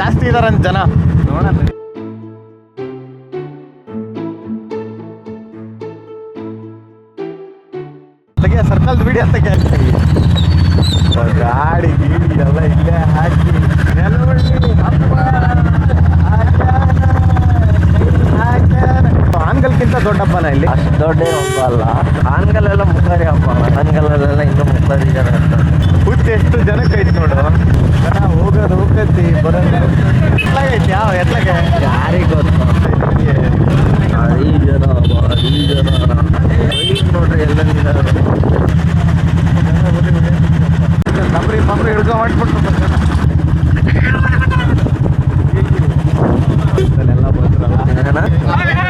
ಜಾಸ್ತಿ ಇದಾರಂತ ಜನ. ನೋಡೋಣ. ತೆಗೆ ಸರ್ಕಲ್ ವಿಡಿಯೋ ಕೇಳ್ತೀವಿ ಗಾಡಿ ಗೀಡಿ ಎಲ್ಲ ಇಲ್ಲೇ ಹಾಕಿ. ಆನ್ಗಲ್ಕಿಂತ ದೊಡ್ಡ ಹಬ್ಬನ ಇಲ್ಲಿ? ಅಷ್ಟು ದೊಡ್ಡ ಹಬ್ಬ ಅಲ್ಲ. ಆನ್ಗಲೆಲ್ಲ ಮುಖಾರಿ ಹಬ್ಬ ಆನ್ಗಲಲ್ಲೆಲ್ಲ ಇನ್ನೂ ಮುಖಾರಿ ಜನ ಅಂತ. ಹುಟ್ಟು ಎಷ್ಟು ಜನಕ್ಕೆ ಐತಿ ನೋಡು. ಜನ ಹೋಗೋದು ಹೋಗತಿ ಬರೋದು ಎತ್ಲಾಗೈತಿ ಯಾವ ಎತ್ಲಾಗೆ. ಯಾರಿಗೆ ಗೊತ್ತು? ಭಾರಿ ಜನ ಭಾರಿ ಜನ ನೋಡ್ರಿ ಎಲ್ಲ ನಮ್ರಿ ಮಮ್ರಿ ಹಿಡ್ಕೊ ಮಾಡ್ಬಿಟ್ಟು ಎಲ್ಲ ಬರ್ತಾರಲ್ಲ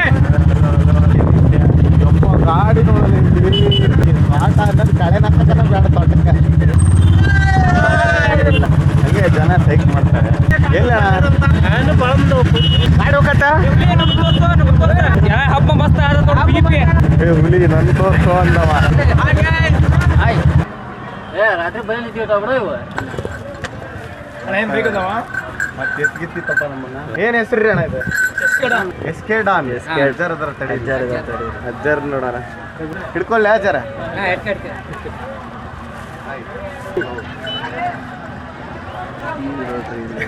ಆದ ನೋಡಿ ಬಿಪಿ ಏ ಹುಲಿ ನನ್ ತೋರ್ಸೋ ಅಂದವ ಏ ರಾತ್ರಿ ಬಂದಿದ್ದೀವಿ ಬಿಡ ಇವ ಏನ್ ಬೇಕದವ ಮತ್ತೆ ಎಸ್ಗಿತ್ತಿತ್ತಪ್ಪ ನಮ್ಮನ್ನ ಏನ್ ಹೆಸರು ರೀ ಅಣ್ಣ ಇದು? S K Don. S K ಅದರ ತಡಿ ಹಿಡ್ಕೊಳ್ಳಿ ಅಜ್ಜರ?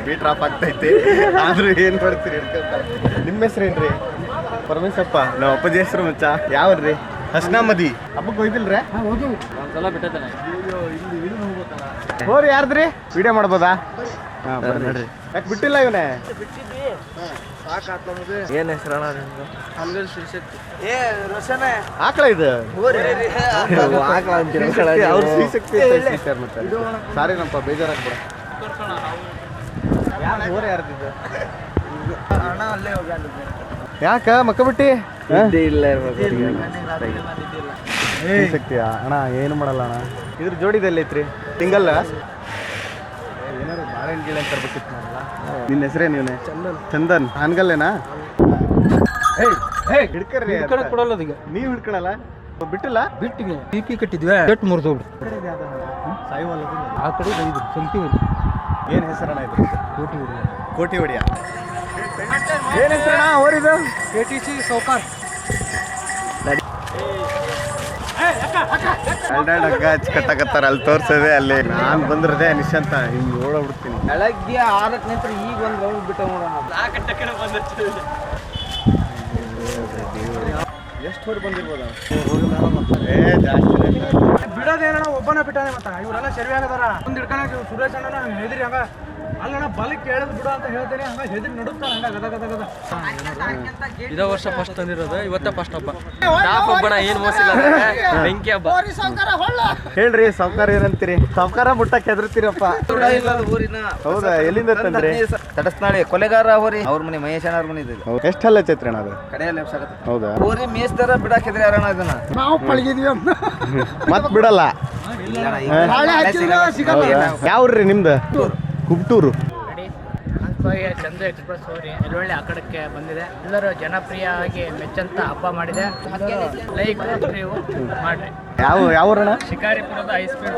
ಬೀಟ್ ಡ್ರಾಪ್ ಆಗ್ತೈತಿ. ಆದ್ರೂ ಏನ್ ಮಾಡ್ತೀರಿ ನಿಮ್ಮ ಹೆಸರೇನ್ರಿ ಪರಮೇಶಪ್ಪ ನಮ್ಮ ಅಪ್ಪಾಜಿ ಹೆಸರು ಮಚ್ಚ. ಯಾವ್ರಿ ಹಸ್ನಾಮದಿ. ಹಬ್ಬಕ್ಕೆ ಹೋಯ್ತಿಲ್ರಿ ಒಂದ್ಸಲ ಬಿಟ್ಟೈತೆ ಹೋರಿ ಯಾರ್ದ್ರಿ? ವಿಡಿಯೋ ಮಾಡ್ಬೋದಾ? ನೋಡ್ರಿ ಯಾಕೆ ಬಿಟ್ಟಿಲ್ಲ ಇವನೇ? ಏನ್ ಆಕಳ ಇದು? ಆಕಳ ಅಂತ ಸಾರಿ ನಮ್ಮ ಬೇಜಾರಾಗ್ಬಿಡ. ಯಾಕ ಮಕ್ಕ ಬಿಟ್ಟಿ ಇಲ್ಲ ಶ್ರೀಶಕ್ತಿಯಾ ಅಣ್ಣ ಏನು ಮಾಡಲ್ಲ ಅಣ್ಣ? ಇದ್ರ ಜೋಡಿದಲ್ಲಿ ಐತ್ರಿ? ತಿಂಗಲ್ಲ ಏನಾರು ಬಾಳೆಹಣ್ಣು ಗಿಳೆ ಅಂತ ನಿನ್ನ ಹೆಸರೇ ಇವನೇ? ಚಂದನ್. ಚಂದನ್. ಹಾನ್ಗಲ್ಲೇನಾ? ಹಿಡ್ಕರ್ರಿ. ಕೊಡಲ್ಲ ಅದೀಗ. ನೀವ್ ಹಿಡ್ಕೊಳಲ್ಲ ಬಿಟ್ಟಿಲ್ಲ? ಬಿಟ್ಟಿಗೆ. ಬಿ ಪಿ ಕಟ್ಟಿದ್ವಿ. ಕೆಟ್ಟು ಮುರಿದೋಗ್ಬಿಟ್ಟು ಸಾಯಿವಲ್ಲ ಆ ಕಡೆ ಇದು ಸಂತಿ ಏನ್ ಹೆಸರಣ್ಣ ಇದು? ಕೋಟಿ ಹೊಡಿಯ ಕೋಟಿ ಹೊಡಿಯ ಏನ್ ಹೆಸರಣ್ಣ ಹೋರಿದು ಕೆ ಟಿ ಸಿ ಸೌಕಾರ್ ಅಲ್ಡಾಡ್ ಹಗ್ಗ ಹಚ್ಕಟ್ಟಾಕತ್ತಾರ ಅಲ್ಲಿ ತೋರ್ಸದೆ ಅಲ್ಲಿ. ನಾನ್ ಬಂದ್ರದೆ ನಿಶಾಂತ ಹಿಂಗ್ ಬಿಡ್ತೀನಿ ಬೆಳಗ್ಗೆ ಆರಕ್ಕೆ ನಿಂತ್ರೆ ಈಗ ಒಂದು ರೌಂಡ್ ಬಿಟ್ಟು ನೋಡೋಣ. ಎಷ್ಟು ಹೊರ ಬಂದಿರ್ಬೋದ ಏ ಜಾಸ್ತಿ ಬಿಡೋದೇನಣ್ಣ ಒಬ್ಬನ ಬಿಟ್ಟಾನೆ ಮತ್ತ. ಇವರೆಲ್ಲ ಸರಿ ಆಗದಾರ. ಒಂದ್ ಹಿಡ್ಕೊಂಡ್ ಸುರೇಶ್ ಅಣ್ಣ ಹೆದ್ರಿ ಹಂಗ ಅಲ್ಲಣ್ಣ ಬಲಕ್ಕೆ ಕೇಳದ್ ಬಿಡು ಅಂತ ಹೇಳ್ತೇನೆ ಹಂಗ ಹೆದ್ರಿ ನಡುತ್ತಾನ ಹಂಗ ಗದ ಗದ ಗದ. ಇದ ವರ್ಷ ಫಸ್ಟ್ ತಂದಿರೋದು ಇವತ್ತ ಫಸ್ಟ್ ಹಬ್ಬ. ಟಾಪ್ ಹಬ್ಬಣ ಏನ್ ಮೋಸಿಲ್ಲ ಬೆಂಕಿ ಹಬ್ಬ. ಹೇಳ್ರಿ ಸಾವ್ಕಾರ ಏನಂತೀರಿ? ಸಾವ್ಕಾರ ಮುಟ್ಟಕ್ ಹೆದರ್ತೀರಪ್ಪ ಹೌದಾ ಎಲ್ಲಿಂದ ತಂದ್ರಿ? ತಡಸ್ನಾಳಿ ಕೊಲೆಗಾರ ಹೋರಿ ಅವ್ರ ಮನೆ ಮಹೇಶ್ ಅಣ್ಣ ಅವ್ರ ಮನೆ ಇದೆ ಎಷ್ಟಲ್ಲ ಚೈತ್ರ ಅದು? ಕಡೆಯಲ್ಲಿ. ಹೌದಾ? ಹೋರಿ ಮೇಸ್ತಾರ ಬಿಡಾಕಿದ್ರೆ ಯಾರಣ್ಣ ಇದನ್ನ? ನಾವು ಪಳಗಿದೀವಿ ಅಂತ. ಮತ್ ಬಿಡಲ್ಲ. ಯಾವ್ರಿ ನಿಮ್ದು? ಹುಬ್ಟೂರು ಚಂದ್ರ ಎಕ್ಸ್ಪ್ರೆಸ್ ಹೋರಿ ಎಲ್ಲೊಳ್ಳೆ ಆ ಕಡೆಗೆ ಬಂದಿದೆ. ಎಲ್ಲರೂ ಜನಪ್ರಿಯ ಆಗಿ ಮೆಚ್ಚಂತ ಹಬ್ಬ ಮಾಡಿದೆ. ಲೈಕ್ ನೀವು ಮಾಡ್ರಿ. ಯಾವ ಯಾವ ಶಿಕಾರಿಪುರದ ಹೈ ಸ್ಪೀಡ್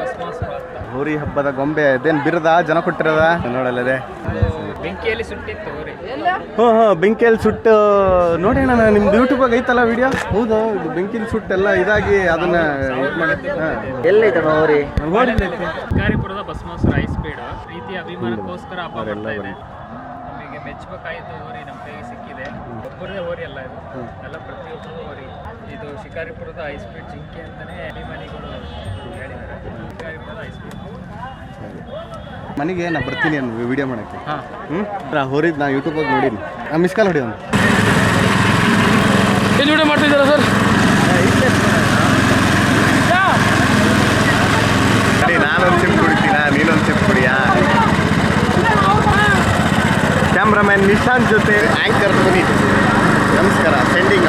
ಹೋರಿ ಹಬ್ಬದ ಗೊಂಬೆ ಅದೇನ್ ಬಿರದ? ಜನ ಕೊಟ್ಟಿರದ? ನೋಡಲ್ಲದೆ. ಬೆಂಕಿಯಲ್ಲಿ ಸುಟ್ಟಿತ್ತು ಹಾ ಹ್ಞೂ ಹಾಂ ಬೆಂಕಿಯಲ್ಲಿ ಸುಟ್ಟು ನೋಡಿ ಅಣ್ಣ ನಿಮ್ದು ಯೂಟ್ಯೂಬಾಗ ಐತಲ್ಲ ವಿಡಿಯೋ ಹೌದಾ? ಇದು ಬೆಂಕಿಲಿ ಸುಟ್ಟೆಲ್ಲ ಇದಾಗಿ ಅದನ್ನ ಇದ್ ಮಾಡಿ ಹಾಂ. ಎಲ್ಲೈತಣ್ಣ ಹೋರಿ ಶಿಕಾರಿಪುರದ ಬಸ್ ರೀತಿ ಹೈ ಸ್ಪೀಡ್ ಅಭಿಮಾನಕ್ಕೋಸ್ಕರ ಹಬ್ಬ ಬರ್ತಾ ಇದೆ. ಮೆಚ್ಚಬೇಕಾಯಿತು ಹೋರಿ ನಮ್ಮ ಕೈಗೆ ಸಿಕ್ಕಿದೆ. ಒಬ್ಬರದೇ ಹೋರಿ ಅಲ್ಲ ಇದು. ಎಲ್ಲ ಪ್ರತಿಯೊಬ್ಬರು ಹೋರಿ. ಇದು ಶಿಕಾರಿಪುರದ ಹೈ ಸ್ಪೀಡ್ ಜಿಂಕೆ ಅಂತಾನೆ ಅಭಿಮಾನಿಗಳು ಹೇಳಿದ್ದಾರೆ. ಶಿಕಾರಿಪುರದ ಹೈ ಸ್ಪೀಡ್ ಮನೆಗೆ ನಾ ಬರ್ತೀನಿ ಅನ್ನು ವಿಡಿಯೋ ಮಾಡಕ್ಕೆ. ಹ್ಞೂ ನಾ ಹೋರಿದ್ ನಾ ಯೂಟ್ಯೂಬ್ ನೋಡೀನಿ. ನಾ ಮಿಸ್ ಕಾಲ್ ಹೊಡಿ ಅವನು ಎಲ್ಲಿ ವಿಡಿಯೋ ಮಾಡ್ತಿದ್ದೀರಾ ಸರ್ ಕ್ಯಾಮ್ರಾಮ್ಯಾನ್ ನಿಶಾಂತ್ ಜೊತೆ ಆ್ಯಂಕರ್ ಪುನೀತ್ ನಮಸ್ಕಾರ ಸೆಂಡಿಂಗ್